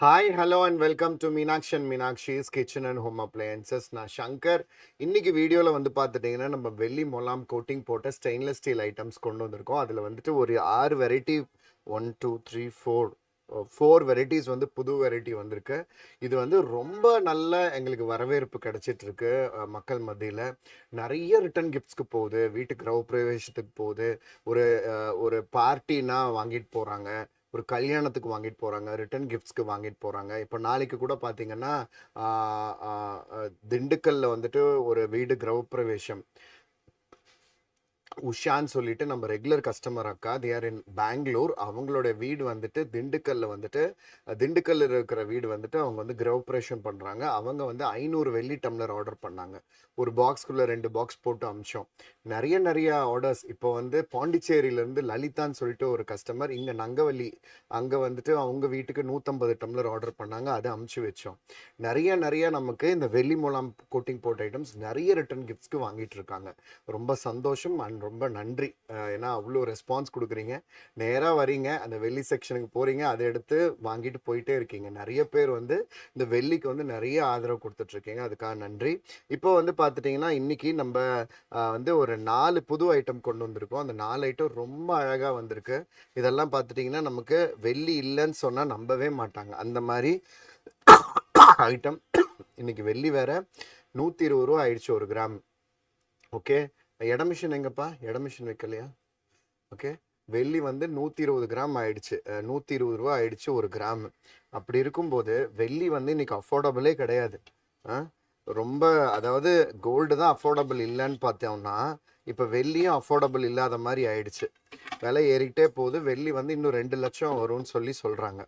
Hi hello and welcome to Meenakshi and Meenakshi's kitchen and home appliances நான் சங்கர். இன்னைக்கு வீடியோவில் வந்து பார்த்துட்டிங்கன்னா நம்ம வெள்ளி மொலாம் கோட்டிங் போட்ட ஸ்டெயின்லெஸ் ஸ்டீல் ஐட்டம்ஸ் கொண்டு வந்திருக்கோம். அதில் வந்துட்டு ஒரு ஆறு variety one two three four four varieties வந்து புது வெரைட்டி வந்திருக்கு. இது வந்து ரொம்ப நல்ல எங்களுக்கு வரவேற்பு கிடச்சிட்ருக்கு மக்கள் மத்தியில். நிறைய ரிட்டர்ன் கிஃப்ட்ஸ்க்கு போகுது. வீட்டு கிரக பிரவேசத்துக்கு போகுது. ஒரு ஒரு பார்ட்டினா வாங்கிட்டு போகிறாங்க ஒரு கல்யாணத்துக்கு வாங்கிட்டு போகிறாங்க ரிட்டர்ன் கிஃப்ட்ஸ்க்கு வாங்கிட்டு போகிறாங்க இப்போ நாளைக்கு கூட பார்த்தீங்கன்னா திண்டுக்கல்ல வந்துட்டு ஒரு வீடு கிரகப்பிரவேசம். உஷான்னு சொல்லிட்டு நம்ம ரெகுலர் கஸ்டமர் அக்கா they இன் பெங்களூர் அவங்களோட வீடு வந்துட்டு திண்டுக்கல்ல வந்துட்டு திண்டுக்கல்ல இருக்கிற வீடு வந்துட்டு அவங்க வந்து கிரகப்பிரவேசம் பண்ணுறாங்க அவங்க வந்து ஐநூறு வெள்ளி டம்ளர் ஆர்டர் பண்ணாங்க. ஒரு பாக்ஸ்க்குள்ளே ரெண்டு பாக்ஸ் போட்டு அமிச்சோம். நிறைய நிறைய ஆர்டர்ஸ் இப்போ வந்து பாண்டிச்சேரியிலேருந்து லலிதான்னு சொல்லிட்டு ஒரு கஸ்டமர் இங்கே நங்கவல்லி அங்கே வந்துட்டு அவங்க வீட்டுக்கு நூற்றம்பது டம்ளர் ஆர்டர் பண்ணாங்க. அதை அமுச்சு வச்சோம். நிறைய நிறைய நமக்கு இந்த வெள்ளி மூலம் கோட்டிங் போட்ட ஐட்டம்ஸ் நிறைய ரிட்டர்ன் கிஃப்ட்ஸ்க்கு வாங்கிட்டு இருக்காங்க. ரொம்ப சந்தோஷம். அண்ட் ரொம்ப நன்றி. ஏன்னா அவ்வளோ ரெஸ்பான்ஸ் கொடுக்குறீங்க. நேராக வரீங்க. அந்த வெள்ளி செக்ஷனுக்கு போகிறீங்க அதை எடுத்து வாங்கிட்டு போயிட்டே இருக்கீங்க. நிறைய பேர் வந்து இந்த வெள்ளிக்கு வந்து நிறைய ஆதரவு கொடுத்துட்ருக்கீங்க. அதுக்காக நன்றி. இப்போ வந்து பார்த்துட்டிங்கன்னா இன்றைக்கி நம்ம வந்து ஒரு நாலு புது ஐட்டம் கொண்டு வந்திருக்கோம். அந்த நாலு ஐட்டம் ரொம்ப அழகாக வந்திருக்கு. இதெல்லாம் பார்த்துட்டிங்கன்னா நமக்கு வெள்ளி இல்லைன்னு சொன்னால் நம்பவே மாட்டாங்க. அந்த மாதிரி ஐட்டம் இன்றைக்கி வெள்ளி வேறு நூற்றி இருபது ரூபா ஆயிடுச்சு ஒரு கிராம். ஓகே? எட மிஷின் எங்கப்பா? எட மிஷின் வைக்கலையா? ஓகே. வெள்ளி வந்து நூற்றி இருபது கிராம் ஆயிடுச்சு. நூற்றி இருபது ரூபா ஆயிடுச்சு ஒரு கிராம். அப்படி இருக்கும்போது வெள்ளி வந்து இன்னைக்கு அஃபோர்டபுளே கிடையாது. ஆ? ரொம்ப அதாவது கோல்டு தான் அஃபோர்டபுள் இல்லைன்னு பார்த்தோம்னா இப்போ வெள்ளியும் அஃபோர்டபுள் இல்லாத மாதிரி ஆயிடுச்சு. விலை ஏறிக்கிட்டே போகுது. வெள்ளி வந்து இன்னும் ரெண்டு லட்சம் வரும்னு சொல்லி சொல்கிறாங்க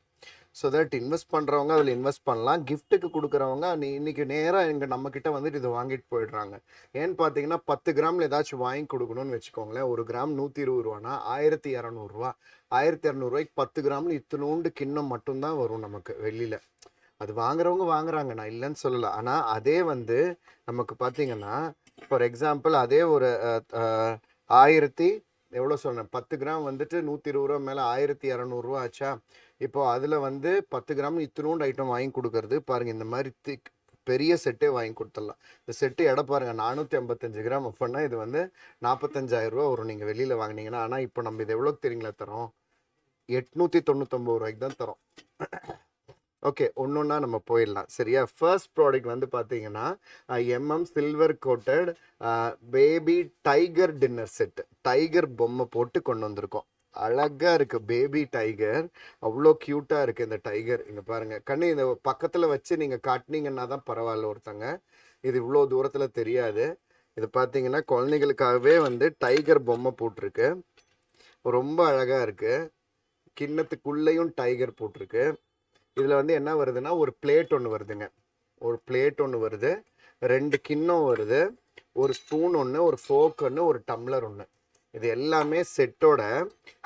ஸோ தட் இன்வெஸ்ட் பண்ணுறவங்க அதில் இன்வெஸ்ட் பண்ணலாம். கிஃப்ட்டுக்கு கொடுக்குறவங்க நீ இன்னைக்கு நேராக இங்கே நம்மக்கிட்ட வந்துட்டு இதை வாங்கிட்டு போயிடுறாங்க. ஏன்னு பார்த்தீங்கன்னா பத்து கிராமில் ஏதாச்சும் வாங்கி கொடுக்கணும்னு வச்சுக்கோங்களேன். ஒரு கிராம் நூற்றி இருபது ரூபானா ஆயிரத்தி இரநூறுவா ஆயிரத்தி இரநூறுவாய்க்கு பத்து கிராமில் இத்தினோண்டு கிண்ணம் மட்டும்தான் வரும் நமக்கு வெளியில். அது வாங்குறவங்க வாங்குறாங்க. நான் இல்லைன்னு சொல்லலை. ஆனால் அதே வந்து நமக்கு பார்த்தீங்கன்னா ஃபார் எக்ஸாம்பிள் அதே ஒரு ஆயிரத்தி எவ்வளோ சொன்னேன் பத்து கிராம் வந்துட்டு நூற்றி இருபது ரூபா மேலே ஆயிரத்தி இரநூறுவா ஆச்சா? இப்போ அதில் வந்து பத்து கிராம் இத்தினோண்டு ஐட்டம் வாங்கி கொடுக்கறது பாருங்கள் இந்த மாதிரி திக் பெரிய செட்டே வாங்கி கொடுத்துடலாம். இந்த செட்டு எடை பாருங்கள் நானூற்றி ஐம்பத்தஞ்சு கிராம் அப்படின்னா இது வந்து நாற்பத்தஞ்சாயிரம் ரூபா வரும் நீங்கள் வெளியில் வாங்குனீங்கன்னா. ஆனால் இப்போ நம்ம இது எவ்வளோக்கு தெரியுங்களா தரோம்? எட்நூற்றி தொண்ணூத்தொம்பது ரூபாய்க்கு தான் தரோம். ஓகே ஒன்று ஒன்றா நம்ம போயிடலாம். சரியா? ஃபர்ஸ்ட் ப்ராடக்ட் வந்து பார்த்தீங்கன்னா M M silver coated baby tiger dinner set tiger பொம்மை போட்டு கொண்டு வந்திருக்கோம். அழகா இருக்கு. Baby tiger. அவ்வளோ க்யூட்டாக இருக்கு இந்த டைகர். இங்கே பாருங்க. கண்ணு இந்த பக்கத்தில் வச்சு நீங்கள் காட்டினீங்கன்னா தான் பரவாயில்ல ஒருத்தங்க. இது இவ்வளோ தூரத்தில் தெரியாது. இது பார்த்தீங்கன்னா குழந்தைகளுக்காகவே வந்து டைகர் பொம்மை போட்டிருக்கு. ரொம்ப அழகா இருக்கு. கிண்ணத்துக்குள்ளேயும் டைகர் போட்டிருக்கு. இதில் வந்து என்ன வருதுன்னா ஒரு பிளேட் ஒன்று வருதுங்க. ஒரு பிளேட் ஒன்று வருது. ரெண்டு கிண்ணம் வருது. ஒரு ஸ்பூன் ஒன்று ஒரு ஃபோக் ஒன்று ஒரு டம்ளர் ஒன்று இது எல்லாமே செட்டோட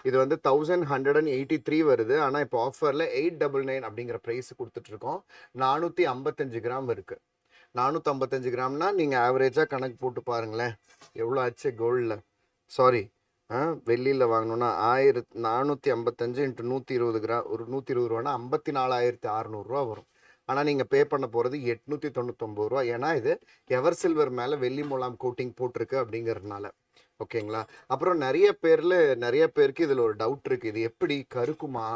இது வந்து thousand hundred and eighty three வருது. ஆனால் இப்போ ஆஃபரில் எயிட் டபுள் நைன் அப்படிங்கிற ப்ரைஸ் கொடுத்துட்ருக்கோம். நானூற்றி ஐம்பத்தஞ்சு கிராம் இருக்குது நானூற்றி ஐம்பத்தஞ்சு கிராம்னா நீங்கள் ஆவரேஜாக கணக்கு போட்டு பாருங்களேன். எவ்வளோ ஆச்சு கோல்டில் சாரி வெள்ளியில் வாங்கணுன்னா ஆயிரத்தி நானூற்றி ஐம்பத்தஞ்சு இன்ட்டு நூற்றி இருபது கிராம் ஒரு நூற்றி இருபது ரூபானா ஐம்பத்தி நாலாயிரத்தி அறநூறுரூவா வரும். ஆனால் நீங்கள் பே பண்ண போகிறது எட்நூற்றி தொண்ணூத்தொம்பது ரூபா. ஏன்னா இது எவர் சில்வர் மேலே வெள்ளி மூலாம் கோட்டிங் போட்டிருக்கு அப்படிங்கிறதுனால. ஓகேங்களா? அப்புறம் நிறைய பேரில் நிறைய பேருக்கு இதில் ஒரு டவுட் இருக்குது இது எப்படி கருக்குமா?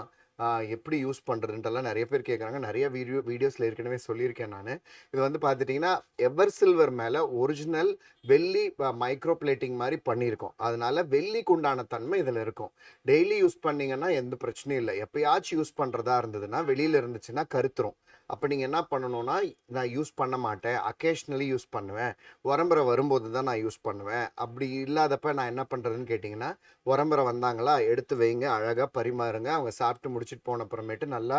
எப்படி யூஸ் பண்ணுறதுன்றலாம் நிறைய பேர் கேட்குறாங்க நிறைய வீடியோ வீடியோஸில் ஏற்கனவே சொல்லியிருக்கேன் நான். இது வந்து பார்த்துட்டிங்கன்னா எவர் சில்வர் மேலே ஒரிஜினல் வெள்ளி மைக்ரோ பிளேட்டிங் மாதிரி பண்ணியிருக்கோம். அதனால வெள்ளிக்கு உண்டான தன்மை இதில் இருக்கும். டெய்லி யூஸ் பண்ணீங்கன்னா எந்த பிரச்சனையும் இல்லை. எப்பயாச்சும் யூஸ் பண்ணுறதா இருந்ததுன்னா வெளியில் இருந்துச்சுன்னா கருத்துரும். அப்போ நீங்கள் என்ன பண்ணணும்னா நான் யூஸ் பண்ண மாட்டேன். அக்கேஷ்னலி யூஸ் பண்ணுவேன். உரம்புரை வரும்போது தான் நான் யூஸ் பண்ணுவேன். அப்படி இல்லாதப்ப நான் என்ன பண்ணுறதுன்னு கேட்டிங்கன்னா உரம்புரை வந்தாங்களா எடுத்து வைங்க அழகாக பரிமாறுங்க. அவங்க சாப்பிட்டு முடிச்சுட்டு போன அப்புறமேட்டு நல்லா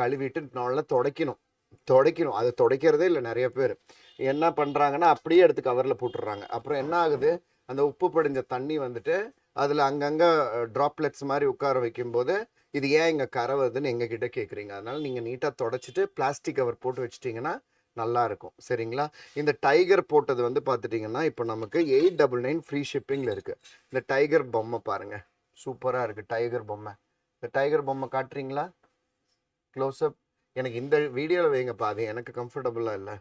கழுவிட்டு நல்லா துடைக்கணும். துடைக்கணும். அதை துடைக்கிறதே இல்லை நிறைய பேர். என்ன பண்ணுறாங்கன்னா அப்படியே எடுத்து கவரில் போட்டுடுறாங்க. அப்புறம் என்ன ஆகுது? அந்த உப்பு படிஞ்ச தண்ணி வந்துட்டு அதில் அங்கங்கே ட்ராப்லெட்ஸ் மாதிரி உட்கார வைக்கும்போது இது ஏன் இங்கே கரை வருதுன்னு எங்ககிட்ட கேட்குறீங்க அதனால் நீங்கள் நீட்டாக தொடச்சிட்டு பிளாஸ்டிக் கவர் போட்டு வச்சிட்டிங்கன்னா நல்லா இருக்கும் சரிங்களா? இந்த டைகர் போட்டது வந்து பார்த்துட்டிங்கன்னா இப்போ நமக்கு எயிட் டபுள் நைன் ஃப்ரீ ஷிப்பிங்கில் இருக்குது இந்த டைகர் பொம்மை பாருங்கள் சூப்பராக இருக்குது டைகர் பொம்மை. இந்த டைகர் பொம்மை காட்டுறீங்களா? க்ளோஸ்அப் எனக்கு இந்த வீடியோவில் வைங்க பாதி எனக்கு கம்ஃபர்டபுளாக இல்லை.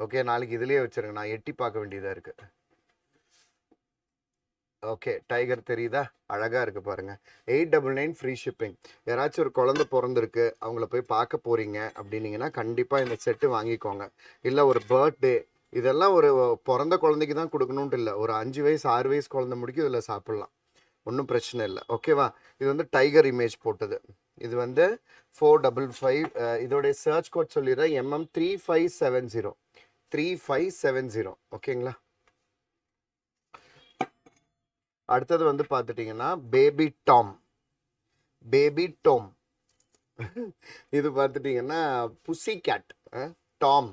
ஓகே நாளைக்கு இதுலேயே வச்சிருங்க. நான் எட்டி பார்க்க வேண்டியதாக இருக்குது ஓகே. டைகர் தெரியுதா? அழகாக இருக்குது பாருங்கள் eight double nine free shipping. யாராச்சும் ஒரு குழந்தை பிறந்திருக்கு அவங்கள போய் பார்க்க போகிறீங்க அப்படின்னீங்கன்னா கண்டிப்பாக இந்த செட்டு வாங்கிக்கோங்க. இல்லை ஒரு பர்த்டே இதெல்லாம் ஒரு பிறந்த குழந்தைக்கு தான் கொடுக்கணுன்ட்டு இல்லை. ஒரு அஞ்சு வயசு ஆறு வயசு குழந்த முடிக்கும் இதில் சாப்பிட்லாம். ஒன்றும் பிரச்சனை இல்லை. ஓகேவா? இது வந்து டைகர் இமேஜ் போட்டது. இது வந்து ஃபோர் டபுள் ஃபைவ் இதோடைய சர்ச் கோட் சொல்லிடுறேன். M M three five seven zero. Three five seven zero. ஓகேங்களா? அடுத்தது வந்து பார்த்துட்டிங்கன்னா பேபி டாம் பேபி டோம் இது பார்த்துட்டிங்கன்னா pussy cat Tom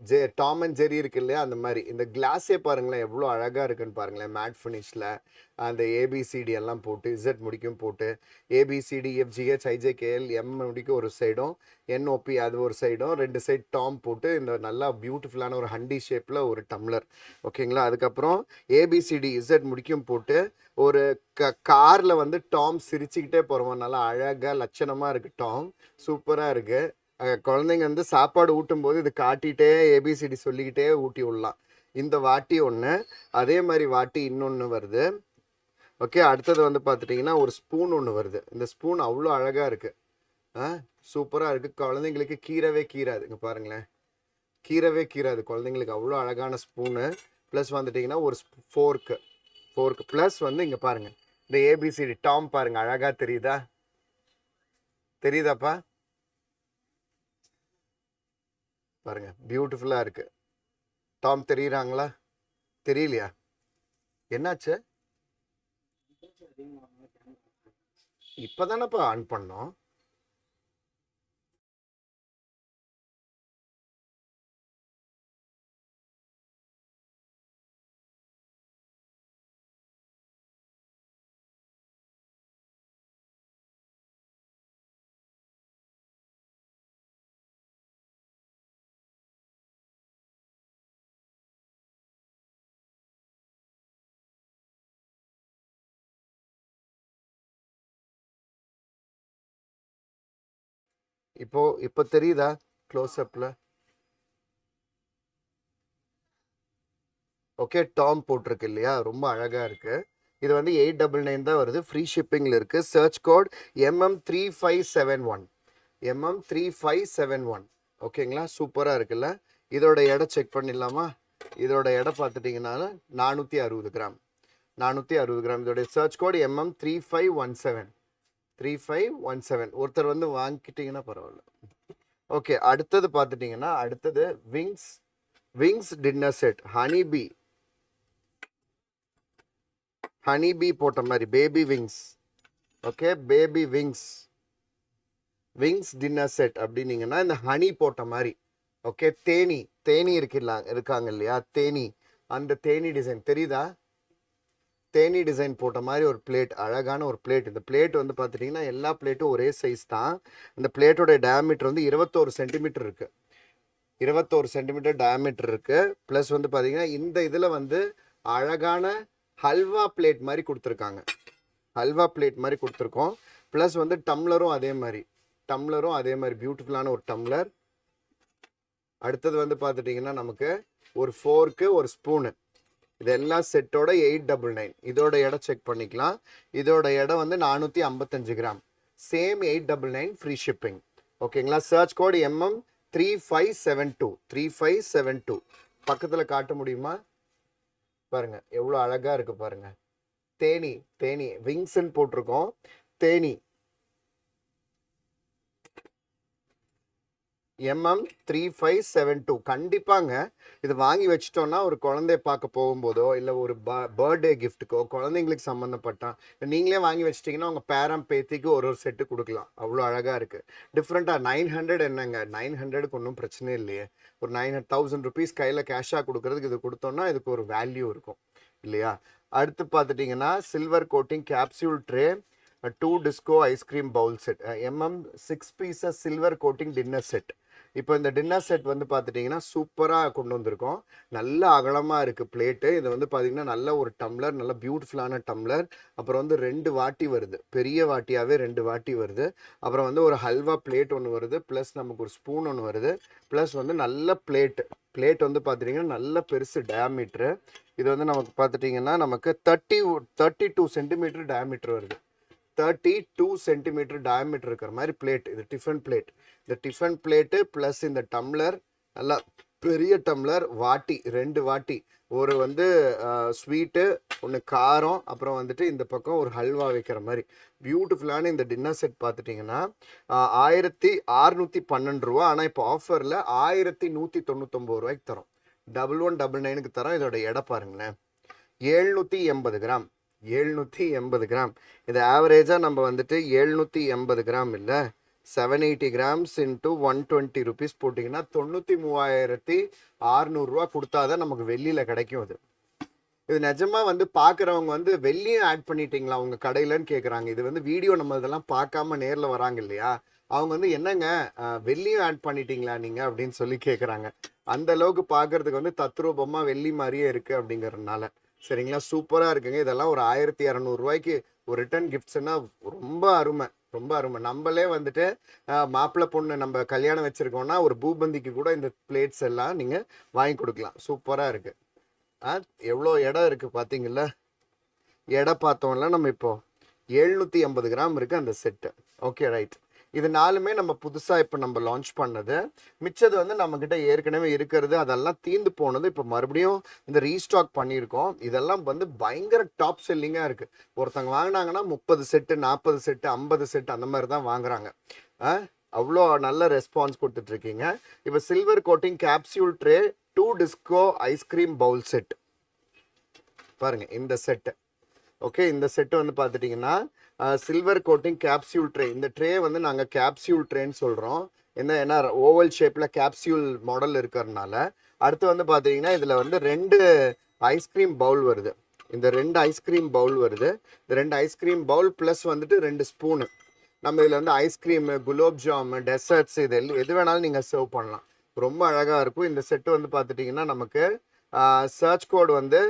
J Tom and Jerry இருக்கு இல்லையா? அந்த மாதிரி. இந்த கிளாஸே பாருங்களேன் எவ்வளோ அழகாக இருக்குன்னு பாருங்களேன் மேட் ஃபினிஷில் அந்த ஏபிசிடி எல்லாம் போட்டு இசட் முடிக்கும் போட்டு ஏபிசிடி எஃப்ஜிஹெச் ஐஜேகேஎல் எம் முடிக்கும் ஒரு சைடும் என்ஓபி அது ஒரு சைடும் ரெண்டு சைடு டாம் போட்டு இந்த நல்லா பியூட்டிஃபுல்லான ஒரு ஹண்டி ஷேப்பில் ஒரு டம்ளர் ஓகேங்களா அதுக்கப்புறம் ஏபிசிடி இசட் முடிக்கும் போட்டு ஒரு க காரில் வந்து டாம் சிரிச்சுக்கிட்டே போகிறோம் நல்லா அழகாக லட்சணமாக இருக்குது டாம் சூப்பராக இருக்குது குழந்தைங்க வந்து சாப்பாடு ஊட்டும் போது இது காட்டிகிட்டே ஏபிசிடி சொல்லிக்கிட்டே ஊட்டி விடலாம். இந்த வாட்டி ஒன்று அதே மாதிரி வாட்டி இன்னொன்று வருது. ஓகே அடுத்தது வந்து பார்த்துட்டிங்கன்னா ஒரு ஸ்பூன் ஒன்று வருது. இந்த ஸ்பூன் அவ்வளோ அழகாக இருக்குது ஆ சூப்பராக இருக்குது குழந்தைங்களுக்கு கீரவே கீராது. இங்கே பாருங்களேன். கீரவே கீராது. குழந்தைங்களுக்கு அவ்வளோ அழகான ஸ்பூனு ப்ளஸ் வந்துட்டிங்கன்னா ஒரு ஃபோர்க்கு ஃபோர்க்கு ப்ளஸ் வந்து இங்கே பாருங்கள் இந்த ஏபிசிடி டாம் பாருங்கள் அழகாக தெரியுதா? தெரியுதாப்பா? பாருங்கள் பியூட்டிஃபுல்லாக இருக்கு. டாம் தெரியுறாங்களா? தெரியலையா? என்னாச்சு? இப்போ தானேப்பா ஆன் பண்ணோம். இப்போ இப்போ தெரியுதா? க்ளோஸ்அப்பில் ஓகே டாம் போட்டிருக்கு இல்லையா? ரொம்ப அழகாக இருக்கு. இது வந்து எயிட் டபுள் நைன் தான் வருது. ஃப்ரீ ஷிப்பிங்கில் இருக்கு. Search code M M three five seven one M M three five seven one ஓகேங்களா சூப்பராக இருக்குல்ல? இதோட எடை செக் பண்ணிடலாமா? இதோட எடை பார்த்துட்டிங்கன்னா நானூற்றி அறுபது கிராம். நானூற்றி அறுபது கிராம். இதோடைய search code M M three five one seven three five one seven ஒருத்தர் வந்து வாங்கிக்கிட்டிங்கன்னா பரவாயில்ல. ஓகே அடுத்தது பார்த்துட்டிங்கன்னா அடுத்தது wings wings dinner set honey bee honey bee போட்ட மாதிரி baby wings okay baby wings wings dinner set அப்படின்னீங்கன்னா இந்த ஹனி போட்ட மாதிரி. ஓகே தேனி தேனி இருக்கலாம் இருக்காங்க இல்லையா? தேனி. அந்த தேனி டிசைன் தெரியுதா? தேனி டிசைன் போட்ட மாதிரி ஒரு பிளேட் அழகான ஒரு பிளேட். இந்த பிளேட் வந்து பார்த்துட்டிங்கன்னா எல்லா பிளேட்டும் ஒரே சைஸ் தான். இந்த பிளேட்டோட டயமீட்டர் வந்து இருபத்தோரு சென்டிமீட்டர் இருக்குது இருபத்தோரு சென்டிமீட்டர் டயமீட்டர் இருக்குது ப்ளஸ் வந்து பார்த்தீங்கன்னா இந்த இதில் வந்து அழகான ஹல்வா பிளேட் மாதிரி கொடுத்துருக்காங்க. ஹல்வா பிளேட் மாதிரி கொடுத்துருக்கோம். ப்ளஸ் வந்து டம்ளரும் அதே மாதிரி டம்ளரும் அதே மாதிரி பியூட்டிஃபுல்லான ஒரு டம்ளர். அடுத்தது வந்து பார்த்துட்டிங்கன்னா நமக்கு ஒரு ஃபோர்க்கு ஒரு ஸ்பூனு. இதெல்லாம் செட்டோட எயிட் டபுள் நைன் இதோட எடை செக் பண்ணிக்கலாம். இதோட எடை வந்து நானூற்றி ஐம்பத்தஞ்சு gram. Same eight double nine free shipping ஓகேங்களா search code M M three five seven two three five seven two பக்கத்தில் காட்ட முடியுமா? பாருங்கள் எவ்வளோ அழகாக இருக்குது பாருங்கள் தேனி தேனி விங்ஸ்ன்னு போட்டிருக்கோம். Theni M M three five seven two கண்டிப்பாங்க. இது வாங்கி வச்சிட்டோன்னா ஒரு குழந்தைய பார்க்க போகும்போதோ இல்லை ஒரு பர்த்டே கிஃப்ட்டுக்கோ குழந்தைங்களுக்கு சம்மந்தப்பட்டா நீங்களே வாங்கி வச்சிட்டிங்கன்னா உங்கள் பேரம் பேத்திக்கு ஒரு ஒரு செட்டு கொடுக்கலாம். அவ்வளோ அழகாக இருக்குது டிஃப்ரெண்ட்டாக நைன் ஹண்ட்ரட் என்னங்க? நைன் ஹண்ட்ரடுக்கு ஒன்றும் பிரச்சனை இல்லையே. ஒரு நைன் தௌசண்ட் ருபீஸ் கையில் கேஷாக கொடுக்கறதுக்கு இது கொடுத்தோன்னா இதுக்கு ஒரு வேல்யூ இருக்கும். இல்லையா? அடுத்து பார்த்துட்டிங்கன்னா silver coating capsule tray two disco ice cream bowl set MM six pieces silver coating dinner set இப்போ இந்த டின்னர் செட் வந்து பார்த்துட்டிங்கன்னா சூப்பராக கொண்டு வந்திருக்கோம். நல்ல அகலமாக இருக்குது பிளேட்டு இது வந்து பார்த்திங்கன்னா நல்ல ஒரு டம்ளர் நல்ல பியூட்டிஃபுல்லான டம்ளர் அப்புறம் வந்து ரெண்டு வாட்டி வருது. பெரிய வாட்டியாகவே ரெண்டு வாட்டி வருது. அப்புறம் வந்து ஒரு ஹல்வா பிளேட் ஒன்று வருது. ப்ளஸ் நமக்கு ஒரு ஸ்பூன் ஒன்று வருது. ப்ளஸ் வந்து நல்ல பிளேட்டு பிளேட் வந்து பார்த்துட்டிங்கன்னா நல்ல பெருசு டயாமீட்ரு இது வந்து நமக்கு பார்த்துட்டிங்கன்னா நமக்கு thirty thirty two centimetre diameter வருது. தேர்ட்டி டூ சென்டிமீட்டர் டயாமீட்டர் இருக்கிற மாதிரி பிளேட் இது டிஃபன் பிளேட் இந்த டிஃபன் பிளேட்டு ப்ளஸ் இந்த டம்ளர் நல்லா பெரிய டம்ளர் வாட்டி ரெண்டு வாட்டி. ஒரு வந்து ஸ்வீட்டு ஒன்று காரம் அப்புறம் வந்துட்டு இந்த பக்கம் ஒரு ஹல்வா வைக்கிற மாதிரி. பியூட்டிஃபுல்லான இந்த டின்னர் செட் பார்த்துட்டிங்கன்னா ஆயிரத்தி அறுநூற்றி பன்னெண்டு ரூபா. ஆனால் இப்போ ஆஃபரில் ஆயிரத்தி நூற்றி தொண்ணூத்தொம்பது ரூபாய்க்கு தரோம். டபுள் ஒன் டபுள் நைனுக்கு தரோம். இதோட எடை பாருங்களேன். எழுநூற்றி எண்பது கிராம். எழுநூற்றி எண்பது கிராம். இது ஆவரேஜாக நம்ம வந்துட்டு எழுநூற்றி எண்பது கிராம் இல்லை seven eighty grams into one twenty rupees போட்டிங்கன்னா தொண்ணூற்றி மூவாயிரத்தி அறுநூறுவா கொடுத்தாதான் நமக்கு வெளியில் கிடைக்கும் அது. இது நிஜமாக வந்து பார்க்குறவங்க வந்து வெள்ளியும் ஆட் பண்ணிட்டீங்களா? உங்கள் கடையிலன்னு கேட்குறாங்க இது வந்து வீடியோ நம்ம இதெல்லாம் பார்க்காம நேரில் வராங்க இல்லையா? அவங்க வந்து என்னங்க வெள்ளியும் ஆட் பண்ணிட்டீங்களா நீங்கள் அப்படின்னு சொல்லி கேட்குறாங்க அந்த அளவுக்கு பார்க்கறதுக்கு வந்து தத்ரூபமாக வெள்ளி மாதிரியே இருக்குது அப்படிங்கிறதுனால. சரிங்களா? சூப்பராக இருக்குங்க. இதெல்லாம் ஒரு ஆயிரத்தி இரநூறுவாய்க்கு ஒரு ரிட்டர்ன் கிஃப்ட்ஸ்னா ரொம்ப அருமை. ரொம்ப அருமை. நம்மளே வந்துட்டு மாப்பிள்ளை பொண்ணு நம்ம கல்யாணம் வச்சுருக்கோம்னா ஒரு பூபந்திக்கு கூட இந்த பிளேட்ஸ் எல்லாம் நீங்கள் வாங்கி கொடுக்கலாம். சூப்பராக இருக்குது ஆ எவ்வளோ இடம் இருக்குது பார்த்தீங்களா எடை பார்த்தோம்ல நம்ம இப்போது எழுநூற்றி ஐம்பது கிராம் இருக்குது அந்த செட்டு. Okay right. இது நாலுமே நம்ம புதுசாக இப்போ நம்ம லான்ச் பண்ணது. மிச்சது வந்து நம்மக்கிட்ட ஏற்கனவே இருக்கிறது அதெல்லாம் தீந்து போனது. இப்போ மறுபடியும் இந்த ரீஸ்டாக் பண்ணியிருக்கோம். இதெல்லாம் வந்து பயங்கர டாப் செல்லிங்காக இருக்குது ஒருத்தங்க வாங்கினாங்கன்னா முப்பது செட்டு நாற்பது செட்டு ஐம்பது செட்டு அந்த மாதிரி தான் வாங்குறாங்க. ஆ? அவ்வளோ நல்ல ரெஸ்பான்ஸ் கொடுத்துட்ருக்கீங்க. இப்போ silver coating capsule tray two disco ice cream bowl set பாருங்கள் இந்த செட்டு ஓகே இந்த செட்டு வந்து பார்த்துட்டிங்கன்னா சில்வர் கோட்டிங் கேப்சியூல் ட்ரே இந்த ட்ரே வந்து நாங்கள் கேப்சியூல் ட்ரேன்னு சொல்கிறோம் என்ன ஏன்னா ஓவல் ஷேப்பில் கேப்சியூல் மாடல் இருக்கிறதுனால. அடுத்து வந்து பார்த்தீங்கன்னா இதில் வந்து ரெண்டு ஐஸ்கிரீம் பவுல் வருது. இந்த ரெண்டு ஐஸ்கிரீம் பவுல் வருது. இந்த ரெண்டு ஐஸ்கிரீம் பவுல் ப்ளஸ் வந்துட்டு ரெண்டு ஸ்பூனு நம்ம இதில் வந்து ஐஸ்கிரீமு குலோப் ஜாமு டெசர்ட்ஸ் இது எல்லாம் எது வேணாலும் நீங்கள் சர்வ் பண்ணலாம். ரொம்ப அழகாக இருக்கும். இந்த செட்டு வந்து பார்த்துட்டிங்கன்னா நமக்கு சர்ச் கோட் வந்து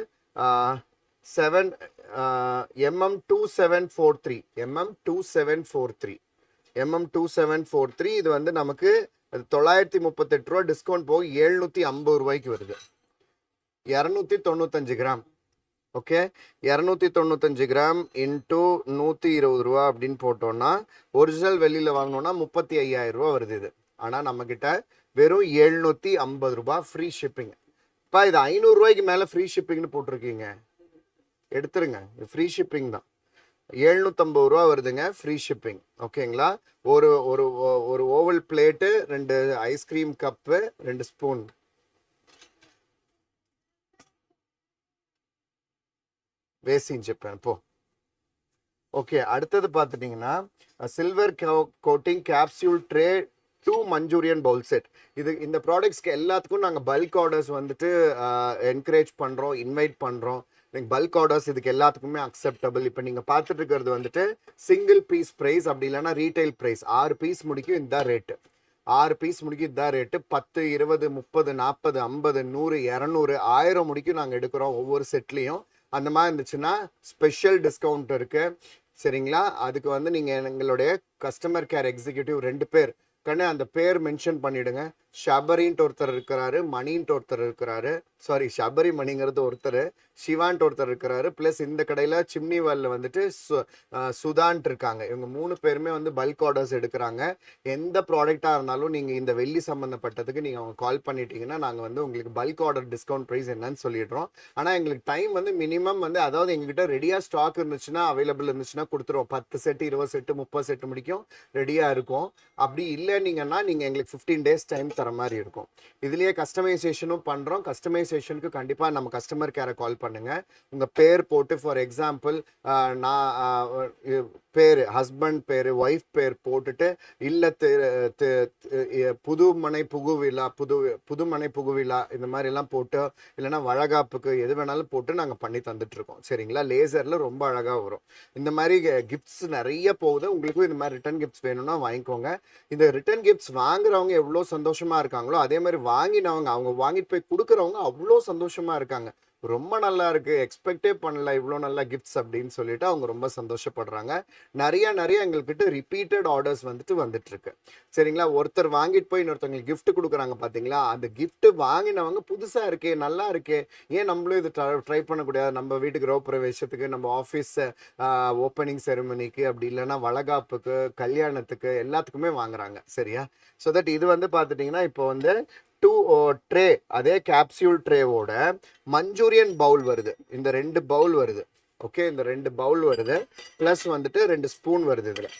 seven M M two seven four three M M two seven four three M M two seven four three இது வந்து நமக்கு அது தொள்ளாயிரத்தி முப்பத்தெட்டு ரூபா டிஸ்கவுண்ட் போக எழுநூற்றி ஐம்பது ரூபாய்க்கு வருது. இரநூத்தி தொண்ணூத்தஞ்சு கிராம். ஓகே இரநூத்தி தொண்ணூத்தஞ்சு கிராம் இன்ட்டு நூற்றி இருபது ரூபா அப்படின்னு போட்டோம்னா ஒரிஜினல் வெளியில் வாங்கினோன்னா முப்பத்தி ஐயாயிரம் ரூபா வருது இது. ஆனால் நம்மக்கிட்ட வெறும் எழுநூற்றி ஐம்பது ரூபா ஃப்ரீ ஷிப்பிங் இப்போ இது ஐநூறுரூவாய்க்கு மேலே ஃப்ரீ ஷிப்பிங்னு போட்டிருக்கீங்க. எடுத்துருங்க. ஃப்ரீ ஷிப்பிங் தான். ஏழ்நூத்தம்பது ரூபா வருதுங்க ஃப்ரீ ஷிப்பிங் ஓகேங்களா ஒரு ஒரு ஒரு ஓவல் பிளேட்டு ரெண்டு ஐஸ்கிரீம் கப்பு ரெண்டு ஸ்பூன் வேசின்னு செப்பேன் போ. ஓகே அடுத்தது பார்த்துட்டிங்கன்னா silver coating capsule tray two Manchurian bowl set இது இந்த ப்ராடக்ட்ஸ்க்கு எல்லாத்துக்கும் நாங்கள் பல்க் ஆர்டர்ஸ் வந்துட்டு என்கரேஜ் பண்ணுறோம் இன்வைட் பண்ணுறோம் நீங்கள் பல்க் ஆர்டர்ஸ் இதுக்கு எல்லாத்துக்குமே அக்செப்டபிள் இப்போ நீங்கள் பார்த்துட்டு இருக்கிறது வந்துட்டு சிங்கிள் பீஸ் ப்ரைஸ் அப்படி இல்லைன்னா ரீட்டைல் ப்ரைஸ் ஆறு பீஸ் முடிக்கும் இந்த ரேட்டு ஆறு பீஸ் முடிக்கும் இதான் ரேட்டு பத்து இருபது முப்பது நாற்பது ஐம்பது நூறு இரநூறு ஆயிரம் முடிக்கும் நாங்கள் எடுக்கிறோம் ஒவ்வொரு செட்லேயும். அந்த மாதிரி இருந்துச்சுன்னா ஸ்பெஷல் டிஸ்கவுண்ட் இருக்குது சரிங்களா? அதுக்கு வந்து நீங்கள் எங்களுடைய கஸ்டமர் கேர் எக்ஸிக்யூட்டிவ் ரெண்டு பேர். கண்ணு அந்த பேர் மென்ஷன் பண்ணிடுங்க. ஷபரின்ட்டு ஒருத்தர் இருக்கிறாரு மணின்ட்டு ஒருத்தர் இருக்கிறாரு. சாரி ஷபரி மணிங்கிறது ஒருத்தர். சிவான்ட்டு ஒருத்தர் இருக்கிறாரு. ப்ளஸ் இந்த கடையில் சிம்னி வேலில் வந்துட்டு சு சுதான்ட்டு இருக்காங்க. இவங்க மூணு பேருமே வந்து பல்க் ஆர்டர்ஸ் எடுக்கிறாங்க. எந்த ப்ராடக்டாக இருந்தாலும் நீங்கள் இந்த வெள்ளி சம்மந்தப்பட்டதுக்கு நீங்கள் அவங்க கால் பண்ணிட்டீங்கன்னா நாங்கள் வந்து உங்களுக்கு பல்க் ஆர்டர் டிஸ்கவுண்ட் ப்ரைஸ் என்னன்னு சொல்லிடுறோம். ஆனால் எங்களுக்கு டைம் வந்து மினிமம் வந்து அதாவது எங்ககிட்ட ரெடியாக ஸ்டாக் இருந்துச்சுன்னா அவைலபிள் இருந்துச்சுன்னா கொடுத்துருவோம். பத்து செட்டு இருபது செட்டு முப்பது செட்டு முடிக்கும். ரெடியாக இருக்கும். அப்படி இல்லை இல்லைன்னீங்கன்னா நீங்கள் எங்களுக்கு ஃபிஃப்டீன் டேஸ் டைம் தர மாதிரி இருக்கும். இதுலேயே கஸ்டமைசேஷனும் பண்ணுறோம் கஸ்டமைசேஷனுக்கு கண்டிப்பாக நம்ம கஸ்டமர் கேரை கால் பண்ணுங்கள் உங்கள் பேர் போட்டு ஃபார் எக்ஸாம்பிள் நான் பேர் ஹஸ்பண்ட் பேர் ஒய்ஃப் பேர் போட்டுட்டு இல்லை புதுமனை புகுவிழா புது புதுமனை புகுவிழா இந்த மாதிரிலாம் போட்டு இல்லைன்னா வழகாப்புக்கு எது வேணாலும் போட்டு நாங்கள் பண்ணி தந்துட்டு இருக்கோம் சரிங்களா? லேசரில் ரொம்ப அழகாக வரும். இந்த மாதிரி கிஃப்ட்ஸ் நிறைய போகுது. உங்களுக்கும் இந்த மாதிரி ரிட்டர்ன் கிஃப்ட்ஸ் வேணும்னா வாங்கிக்கோங்க. இந்த ரிட்டர்ன் கிஃப்ட்ஸ் வாங்குறவங்க எவ்வளோ சந்தோஷமாக இருக்காங்களோ அதே மாதிரி வாங்கினவங்க அவங்க வாங்கிட்டு போய் கொடுக்குறவங்க அவ்வளோ சந்தோஷமாக இருக்காங்க. ரொம்ப நல்லா இருக்கு. எக்ஸ்பெக்டே பண்ணல. இவ்வளோ நல்ல கிஃப்ட்ஸ் அப்படின்னு சொல்லிட்டு அவங்க ரொம்ப சந்தோஷப்படுறாங்க. நிறைய நிறைய எங்கள்கிட்ட ரிப்பீட்டட் ஆர்டர்ஸ் வந்துட்டு வந்துட்டு இருக்கு சரிங்களா? ஒருத்தர் வாங்கிட்டு போய் இன்னொருத்தவங்களுக்கு கிஃப்ட் கொடுக்குறாங்க பார்த்தீங்களா அந்த கிஃப்ட் வாங்கினவங்க புதுசா இருக்கே நல்லா இருக்கே. ஏன் நம்மளும் இது ட்ரை பண்ணக்கூடாது? நம்ம வீட்டு கிரகப்பிரவேசத்துக்கு நம்ம ஆஃபீஸ் ஓப்பனிங் செரமனிக்கு அப்படி இல்லைன்னா வளகாப்புக்கு கல்யாணத்துக்கு எல்லாத்துக்குமே வாங்குறாங்க. சரியா? ஸோ தட் இது வந்து பார்த்துட்டிங்கன்னா இப்போ வந்து டூ ட்ரே அதே கேப்சியூல் ட்ரேவோட மஞ்சூரியன் பவுல் வருது. இந்த ரெண்டு பவுல் வருது. ஓகே இந்த ரெண்டு பவுல் வருது. ப்ளஸ் வந்துட்டு ரெண்டு ஸ்பூன் வருது இதில்.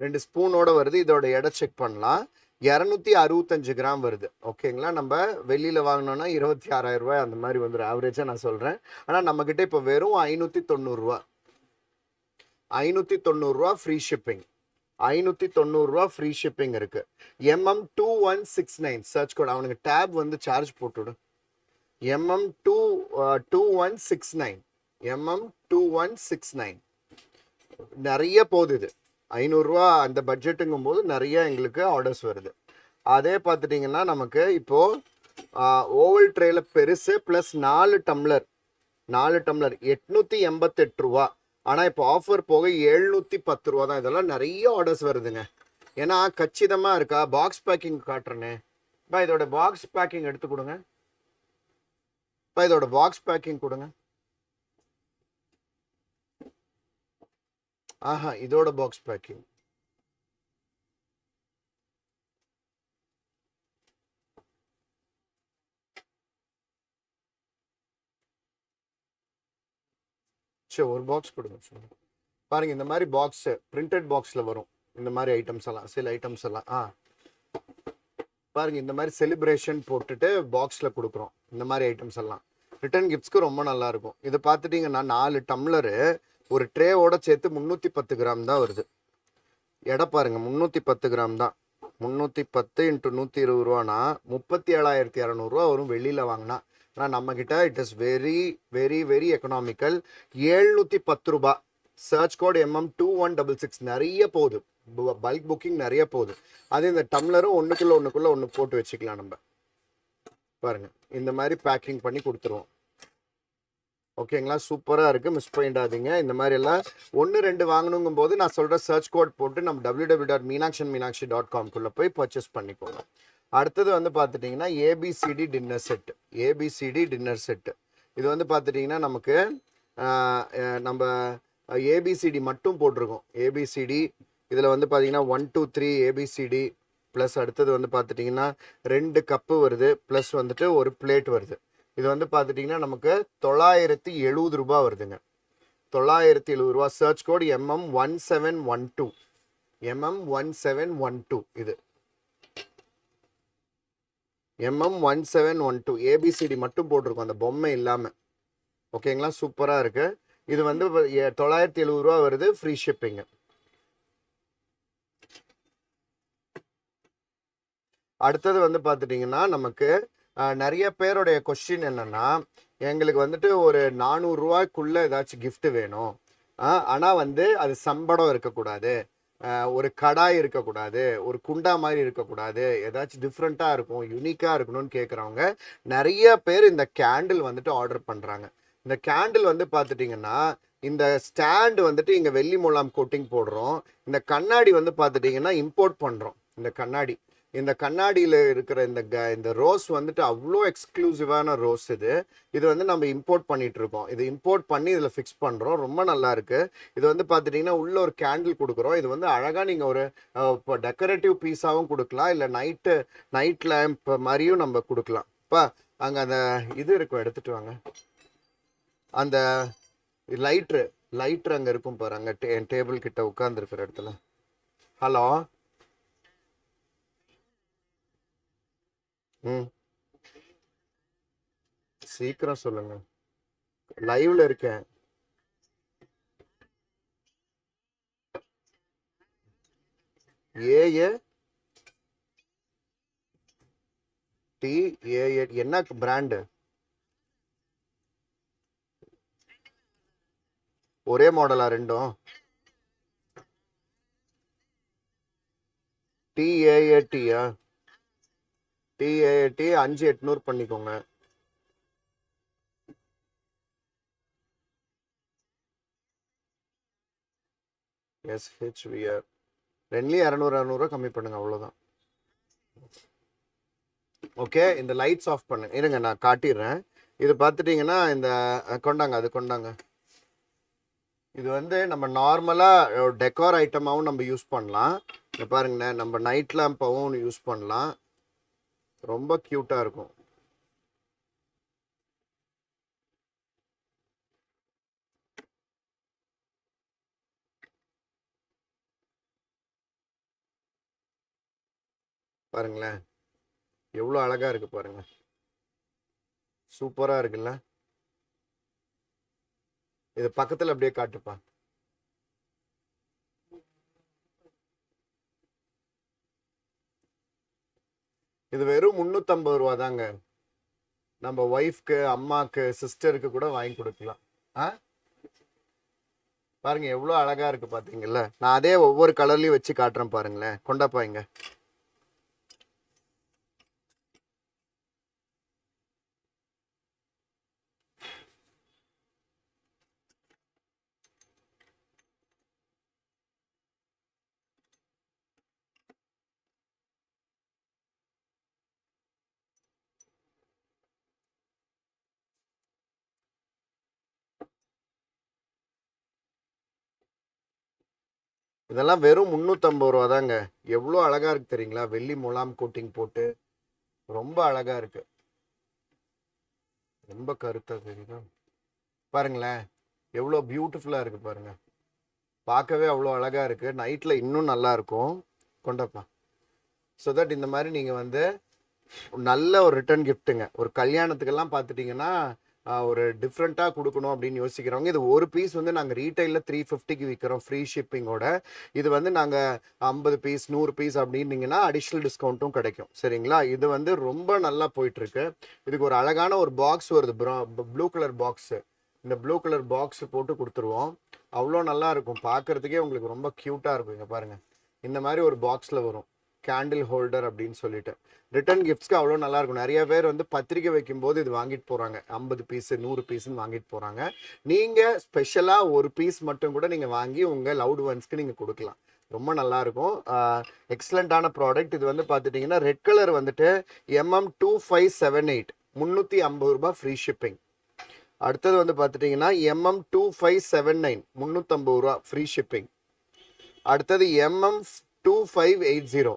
ரெண்டு ஸ்பூனோட வருது. இதோட எடை செக் பண்ணலாம். இரநூத்தி அறுபத்தஞ்சு கிராம் வருது. ஓகேங்களா நம்ம வெளியில் வாங்கினோன்னா இருபத்தி ஆறாயிரம் ரூபாய் அந்த மாதிரி வந்துடும் ஆவரேஜாக நான் சொல்கிறேன் ஆனால் நம்மக்கிட்ட இப்போ வெறும் ஐநூற்றி தொண்ணூறுரூவா ஐநூற்றி தொண்ணூறுரூவா ஃப்ரீ ஷிப்பிங் ஐநூற்றி தொண்ணூறுரூவா ஃப்ரீ ஷிப்பிங் இருக்கு. M M two one six nine search code அவனுக்கு டேப் வந்து charge போட்டுவிடு. M M two two one six nine M M two one six nine நிறைய போகுது இது. ஐநூறுரூவா அந்த பட்ஜெட்டுங்கும் போது நிறைய எங்களுக்கு ஆர்டர்ஸ் வருது. அதே பார்த்துட்டிங்கன்னா நமக்கு இப்போ uh, ஓவல் ட்ரேல பெருசு ப்ளஸ் நாலு டம்ளர் நாலு டம்ளர் எட்நூற்றி எண்பத்தெட்டு ரூபா. ஆனால் இப்போ ஆஃபர் போக எழுநூற்றி பத்து ரூபா தான். இதெல்லாம் நிறைய ஆர்டர்ஸ் வருதுங்க. ஏன்னா கச்சிதமாக இருக்கா? பாக்ஸ் பேக்கிங் காட்டுறேனே. பா இதோட பாக்ஸ் பேக்கிங் எடுத்து கொடுங்க. பா இதோட பாக்ஸ் பேக்கிங் கொடுங்க. ஆஹா இதோட பாக்ஸ் பேக்கிங் சரி ஒரு பாக்ஸ் கொடுங்க சும்மா. பாருங்க இந்த மாதிரி பாக்ஸ் பிரிண்டட் பாக்ஸ்ல வரும். இந்த மாதிரி ஐட்டம்ஸ் எல்லாம் சில ஐட்டம்ஸ் எல்லாம். ஆ. பாருங்க இந்த மாதிரி செலிப்ரேஷன் போட்டுட்டு பாக்ஸ்ல கொடுக்குறோம். இந்த மாதிரி ஐட்டம்ஸ் எல்லாம். ரிட்டர்ன் கிஃப்ட்ஸ்க்கு ரொம்ப நல்லா இருக்கும். இது பார்த்துட்டீங்கன்னா நாலு டம்ளரு ஒரு ட்ரேவோட சேர்த்து முந்நூற்றி பத்து கிராம் தான் வருது. எடை பாருங்க முந்நூற்றி பத்து கிராம் தான். முந்நூற்றி பத்து இன்ட்டு நூற்றி இருபது ரூபானா முப்பத்தி ஏழாயிரத்தி இரநூறுவா வரும். வெளியில் வாங்கினா ஆனால் நம்மக்கிட்ட it is very very very economical ஏழ்நூற்றி பத்து ரூபா. Search code M M two one double six நிறைய போகுது. பல்க் புக்கிங் நிறைய போகுது. அது இந்த டம்ளரும் ஒன்றுக்குள்ள ஒன்றுக்குள்ள ஒன்று போட்டு வச்சுக்கலாம் நம்ம. பாருங்க. இந்த மாதிரி பேக்கிங் பண்ணி கொடுத்துருவோம். ஓகேங்களா சூப்பராக இருக்குது மிஸ் பண்ணிடாதீங்க. இந்த மாதிரி எல்லாம் ஒன்று ரெண்டு வாங்கணுங்கும் போது நான் சொல்கிற சர்ச் கோட் போட்டு நம்ம W W dot Meenakshi Meenakshi dot காம்குள்ளே போய் பர்ச்சேஸ் பண்ணிக்கோங்க. அடுத்தது வந்து பார்த்துட்டிங்கன்னா A B C D dinner set A B C D dinner set இது வந்து பார்த்துட்டிங்கன்னா நமக்கு நம்ம ஏபிசிடி மட்டும் போட்டிருக்கோம். ஏபிசிடி இதில் வந்து பார்த்தீங்கன்னா one two three A B C D plus அடுத்தது வந்து பார்த்துட்டிங்கன்னா ரெண்டு கப்பு வருது ப்ளஸ் வந்துட்டு ஒரு பிளேட் வருது. இது வந்து பார்த்துட்டிங்கன்னா நமக்கு தொள்ளாயிரத்தி எழுபது ரூபாய் வருதுங்க. தொள்ளாயிரத்தி எழுபது ரூபா. Search code M M one seven one two M M one seven one two இது. M M one seven one two A B C D மட்டும் போட்டிருக்கோம். அந்த பொம்மை இல்லாமல் ஓகேங்களா? சூப்பராக இருக்கு. இது வந்து தொள்ளாயிரத்தி எழுபது ரூபா வருது. ஃப்ரீ ஷிப்பிங்கு அடுத்தது வந்து பார்த்துட்டிங்கன்னா நமக்கு நிறைய பேருடைய கொஸ்டின் என்னென்னா எங்களுக்கு வந்துட்டு ஒரு நானூறுரூவாய்க்குள்ளே ஏதாச்சும் கிஃப்ட் வேணும். ஆனால் வந்து அது சம்படம் இருக்கக்கூடாது. ஒரு கடாய் இருக்கக்கூடாது ஒரு குண்டா மாதிரி இருக்கக்கூடாது. ஏதாச்சும் டிஃப்ரெண்ட்டாக இருக்கும் யூனிக்காக இருக்கணும்னு கேட்குறவங்க நிறைய பேர் இந்த கேண்டில் வந்துட்டு ஆர்டர் பண்ணுறாங்க இந்த கேண்டில் வந்து பார்த்துட்டிங்கன்னா இந்த ஸ்டாண்டு வந்துட்டு இங்கே வெள்ளி மூலாம் கோட்டிங் போடுறோம். இந்த கண்ணாடி வந்து பார்த்துட்டிங்கன்னா இம்போர்ட் பண்ணுறோம் இந்த கண்ணாடி. இந்த கண்ணாடியில் இருக்கிற இந்த க இந்த ரோஸ் வந்துட்டு அவ்வளோ எக்ஸ்க்ளூசிவான ரோஸ் இது. இது வந்து நம்ம இம்போர்ட் பண்ணிட்டு இருக்கோம் இது இம்போர்ட் பண்ணி இதில் ஃபிக்ஸ் பண்ணுறோம் ரொம்ப நல்லா இருக்கு இது வந்து பார்த்துட்டிங்கன்னா உள்ள ஒரு கேண்டில் கொடுக்குறோம். இது வந்து அழகாக நீங்கள் ஒரு இப்போ டெக்கரேட்டிவ் பீஸாகவும் கொடுக்கலாம். இல்லை நைட்டு நைட் லேம்ப் மாதிரியும் நம்ம கொடுக்கலாம். இப்போ அங்கே அந்த இது இருக்கும். எடுத்துட்டு வாங்க. அந்த லைட்ரு லைட்ரு அங்கே இருக்கும் பாரு. அங்கே டே டேபிள் கிட்ட உட்காந்துருக்கிற இடத்துல. ஹலோ ம். சீக்கிரம் சொல்லுங்க. லைவ்ல இருக்கேன். ஏஏ டி ஏஏ என்ன பிராண்டு ஒரே மாடலா ரெண்டும்? டிஏஏடியா டிஏஏடி அஞ்சு எட்நூறு பண்ணிக்கோங்க. எஸ்ஹெச்விஆர் ரெண்டுலேயும் இரநூறு இரநூறுவா கம்மி பண்ணுங்க அவ்வளோதான் ஓகே இந்த லைட்ஸ் ஆஃப் பண்ணு. இருங்க நான் காட்டிடுறேன். இது பார்த்துட்டிங்கன்னா இந்த கொண்டாங்க அது கொண்டாங்க. இது வந்து நம்ம நார்மலாக டெக்கோர் ஐட்டமாகவும் நம்ம யூஸ் பண்ணலாம். இங்க பாருங்கண்ணே நம்ம நைட் லேம்பாகவும் யூஸ் பண்ணலாம். ரொம்ப க்யூட்டாக இருக்கும். பாருங்களேன். எவ்வளோ அழகா இருக்கு பாருங்க. சூப்பரா இருக்குல்ல? இது பக்கத்துல அப்படியே காட்டுப்பா. இது வெறும் முந்நூற்றம்பது ரூபா தாங்க. நம்ம ஒய்ஃப்க்கு அம்மாக்கு சிஸ்டருக்கு கூட வாங்கி கொடுக்கலாம். ஆ? பாருங்க எவ்வளோ அழகா இருக்கு பாத்தீங்கல்ல. நான் அதே ஒவ்வொரு கலர்லயும் வச்சு காட்டுறேன் பாருங்களேன். கொண்டாப்பா இதெல்லாம் வெறும் முந்நூற்றம்பது ரூபா தாங்க. எவ்வளோ அழகாக இருக்குது தெரியுங்களா? வெள்ளி முலாம் கோட்டிங் போட்டு ரொம்ப அழகாக இருக்கு. ரொம்ப கருத்தாக தெரியுதா? பாருங்களேன். எவ்வளோ பியூட்டிஃபுல்லாக இருக்குது பாருங்க. பார்க்கவே அவ்வளோ அழகாக இருக்குது நைட்டில் இன்னும் நல்லா இருக்கும். கொண்டப்பா. ஸோ தட் இந்த மாதிரி நீங்கள் வந்து நல்ல ஒரு ரிட்டர்ன் கிஃப்ட்டுங்க ஒரு கல்யாணத்துக்கெல்லாம் பார்த்துட்டிங்கன்னா ஒரு டிஃப்ரெண்ட்டாக கொடுக்கணும் அப்படின்னு யோசிக்கிறவங்க. இது ஒரு பீஸ் வந்து நாங்கள் ரீட்டைலில் த்ரீ ஃபிஃப்டிக்கு விற்கிறோம் ஃப்ரீ ஷிப்பிங்கோட இது வந்து நாங்கள் ஐம்பது பீஸ் நூறு பீஸ் அப்படின்னீங்கன்னா அடிஷ்னல் டிஸ்கவுண்ட்டும் கிடைக்கும். சரிங்களா? இது வந்து ரொம்ப நல்லா போயிட்டுருக்கு. இதுக்கு ஒரு அழகான ஒரு பாக்ஸ் வருது. ப்ரோ ப்ளூ கலர் பாக்ஸு இந்த ப்ளூ கலர் பாக்ஸ் போட்டு கொடுத்துருவோம். அவ்வளோ நல்லா இருக்கும். பார்க்கறதுக்கே உங்களுக்கு ரொம்ப க்யூட்டாக இருக்கும். இங்கே பாருங்கள் இந்த மாதிரி ஒரு பாக்ஸில் வரும். கேண்டில் ஹோல்டர் அப்படின்னு சொல்லிட்டு. ரிட்டர்ன் கிஃப்ட்ஸ்க்கு அவ்வளோ நல்லா இருக்கும் நிறைய பேர் வந்து பத்திரிக்கை வைக்கும்போது இது வாங்கிட்டு போகிறாங்க ஐம்பது பீஸு நூறு பீஸுன்னு வாங்கிட்டு போகிறாங்க நீங்கள் ஸ்பெஷலாக ஒரு பீஸ் மட்டும் கூட நீங்கள் வாங்கி உங்கள் லவுட் ஒன்ஸ்க்கு நீங்கள் கொடுக்கலாம். ரொம்ப நல்லா இருக்கும் எக்ஸலண்ட்டான ப்ராடக்ட் இது வந்து பார்த்துட்டிங்கன்னா ரெட் கலர் வந்துட்டு M M two five seven eight முந்நூற்றி ஐம்பது ரூபாய் ஃப்ரீ ஷிப்பிங் அடுத்தது வந்து பார்த்துட்டிங்கன்னா M M two five seven nine முந்நூற்றம்பது ரூபா ஃப்ரீ ஷிப்பிங் அடுத்தது M M two five eight zero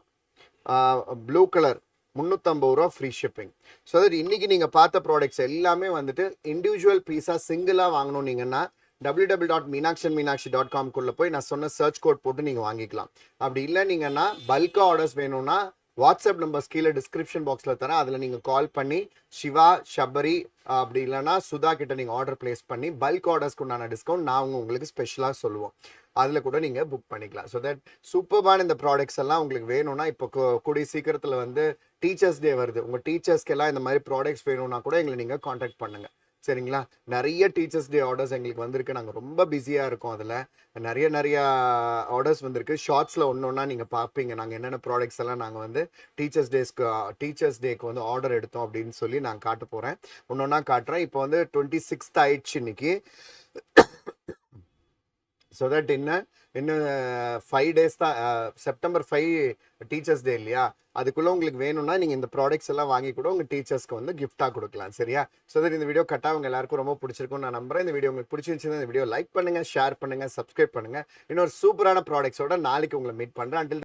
blue colour முந்நூற்றம்பது ரூபா ஃப்ரீ ஷிப்பிங் ஸோ தட் இன்றைக்கி நீங்கள் பார்த்த ப்ராடக்ட்ஸ் எல்லாமே வந்துட்டு இண்டிவிஜுவல் பீஸாக சிங்கிளாக வாங்கணும் நீங்கன்னா W double dot Meenakshi Meenakshi dot காம்குள்ளே போய் நான் சொன்ன சர்ச் கோட் போட்டு நீங்கள் வாங்கிக்கலாம். அப்படி இல்லை நீங்கன்னா பல்காக ஆர்டர்ஸ் வேணும்னா வாட்ஸ்அப் நம்பர்ஸ் கீழே டிஸ்கிரிப்ஷன் பாக்ஸில் தரேன். அதில் நீங்கள் கால் பண்ணி சிவா ஷபரி அப்படி இல்லைன்னா சுதா கிட்ட நீங்கள் ஆர்டர் ப்ளேஸ் பண்ணி பல்க் ஆர்டர்ஸ்க்கு உண்டான டிஸ்கவுண்ட் நாங்கள் உங்களுக்கு ஸ்பெஷலாக சொல்லுவோம். அதில் கூட நீங்கள் புக் பண்ணிக்கலாம். ஸோ தட் சூப்பர்பான இந்த ப்ராடக்ட்ஸ் எல்லாம் உங்களுக்கு வேணும்னா இப்போ கூடிய சீக்கிரத்தில் வந்து டீச்சர்ஸ் டே வருது. உங்கள் டீச்சர்ஸ்க்கெல்லாம் இந்த மாதிரி ப்ராடக்ட்ஸ் வேணும்னா கூட எங்களை நீங்கள் காண்டாக்ட் பண்ணுங்கள் சரிங்களா? நிறைய டீச்சர்ஸ் டே ஆர்டர்ஸ் எங்களுக்கு வந்திருக்கு. நாங்கள் ரொம்ப பிஸியாக இருக்கோம் அதில். நிறைய நிறைய ஆர்டர்ஸ் வந்திருக்கு. ஷார்ட்ஸில் ஒன்று ஒன்றா நீங்கள் பார்ப்பீங்க. நாங்கள் என்னென்ன ப்ராடக்ட்ஸ் எல்லாம் நாங்கள் வந்து டீச்சர்ஸ் டேஸ்க்கு டீச்சர்ஸ் டேக்கு வந்து ஆர்டர் எடுத்தோம் அப்படின்னு சொல்லி நான் காட்ட போகிறேன் ஒன்று ஒன்றா காட்டுறேன். இப்போ வந்து டுவெண்ட்டி சிக்ஸ்த் ஆயிடுச்சு இன்னைக்கு. ஸோ தட் என்ன? இன்னும் ஃபைவ் டேஸ் தான் செப்டம்பர் ஃபைவ் டீச்சர்ஸ் டே இல்லையா? அதுக்குள்ளே உங்களுக்கு வேணும்னா நீங்கள் இந்த ப்ராடக்ட்ஸ் எல்லாம் வாங்கி கூட உங்கள் டீச்சர்ஸ்க்கு வந்து கிஃப்டாக கொடுக்கலாம் சரியா? ஸோ தட் இந்த வீடியோ கட்டாக உங்கள் எல்லாருக்கும் ரொம்ப பிடிச்சிருக்கும் நான் நம்புறேன். இந்த வீடியோ உங்களுக்கு பிடிச்சிருந்துச்சுன்னா இந்த வீடியோ லைக் பண்ணுங்கள் ஷேர் பண்ணுங்கள் சப்ஸ்கிரைப் பண்ணுங்கள் இன்னொரு சூப்பரான ப்ராடக்ட்ஸோட நாளைக்கு உங்களை மீட் பண்ணுறேன் அண்டில்